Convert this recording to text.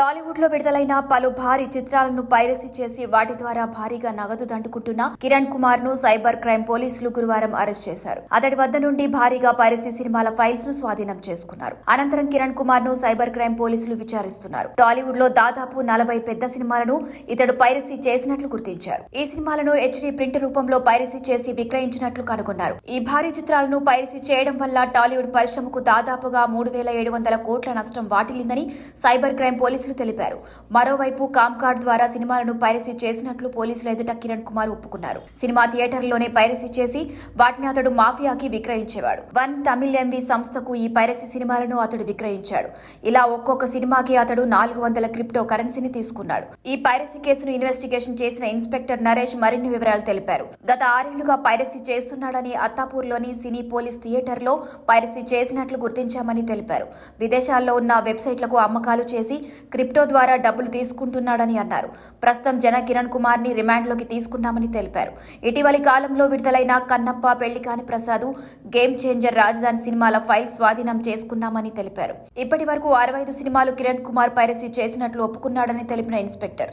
లో విడుదలైన పలు భారీ చిత్రాలను పైరసీ చేసి వాటి ద్వారా భారీగా నగదు దండుకుంటున్న కిరణ్ కుమార్ను సైబర్ క్రైమ్ పోలీసులు గురువారం అరెస్ట్ చేశారు. అతడి వద్ద నుండి భారీగా పైరసీ సినిమాల ఫైల్స్ను స్వాధీనం చేసుకున్నారు. అనంతరం కిరణ్ కుమార్ను సైబర్ క్రైమ్ పోలీసులు విచారిస్తున్నారు. టాలీవుడ్లో దాదాపు నలభై పెద్ద సినిమాలను ఇతడు పైరసీ చేసినట్లు గుర్తించారు. ఈ సినిమాలను హెచ్డీ ప్రింట్ రూపంలో పైరసీ చేసి విక్రయించినట్లు కనుగొన్నారు. ఈ భారీ చిత్రాలను పైరసీ చేయడం వల్ల టాలీవుడ్ పరిశ్రమకు దాదాపుగా మూడు వేల ఏడు వందల కోట్ల నష్టం వాటిల్లిందని సైబర్ క్రైమ్ పోలీసులు తెలిపారు. మరోవైపు కామ్కార్డ్ ద్వారా సినిమాలను పైరసీ చేసినట్లు పోలీసుల ఎదుట కిరణ్ కుమార్ ఒప్పుకున్నారు. సినిమా థియేటర్లోనే పైరసీ చేసి వాటిని అతడు మాఫియాకి విక్రయించేవాడు. వన్ తమిళ్ ఎంవి సంస్థకు ఈ పైరసీ సినిమాలను అతడు విక్రయించాడు. ఇలా ఒక్కొక్క సినిమాకి అతడు నాలుగు వందల క్రిప్టో కరెన్సీని తీసుకున్నాడు. ఈ పైరసీ కేసును ఇన్వెస్టిగేషన్ చేసిన ఇన్స్పెక్టర్ నరేష్ మరిన్ని వివరాలు తెలిపారు. గత ఆరేళ్ళుగా పైరసీ చేస్తున్నాడని అత్తాపూర్లోని సినీ పోలీస్ థియేటర్లో పైరసీ చేసినట్లు గుర్తించామని తెలిపారు. విదేశాల్లో ఉన్న వెబ్సైట్లకు అమ్మకాలు చేసి క్రిప్టో ద్వారా డబ్బులు తీసుకుంటున్నాడని అన్నారు. ప్రస్తుతం జన కిరణ్ కుమార్ని రిమాండ్లోకి తీసుకున్నామని తెలిపారు. ఇటీవలి కాలంలో విడుదలైన కన్నప్ప పెళ్ళికాని ప్రసాద్ గేమ్ చేంజర్ రాజధాని సినిమాల ఫైల్ స్వాధీనం చేసుకున్నామని తెలిపారు. ఇప్పటి వరకు అరవై ఐదు సినిమాలు కిరణ్ కుమార్ పైరసీ చేసినట్లు ఒప్పుకున్నాడని తెలిపిన ఇన్స్పెక్టర్.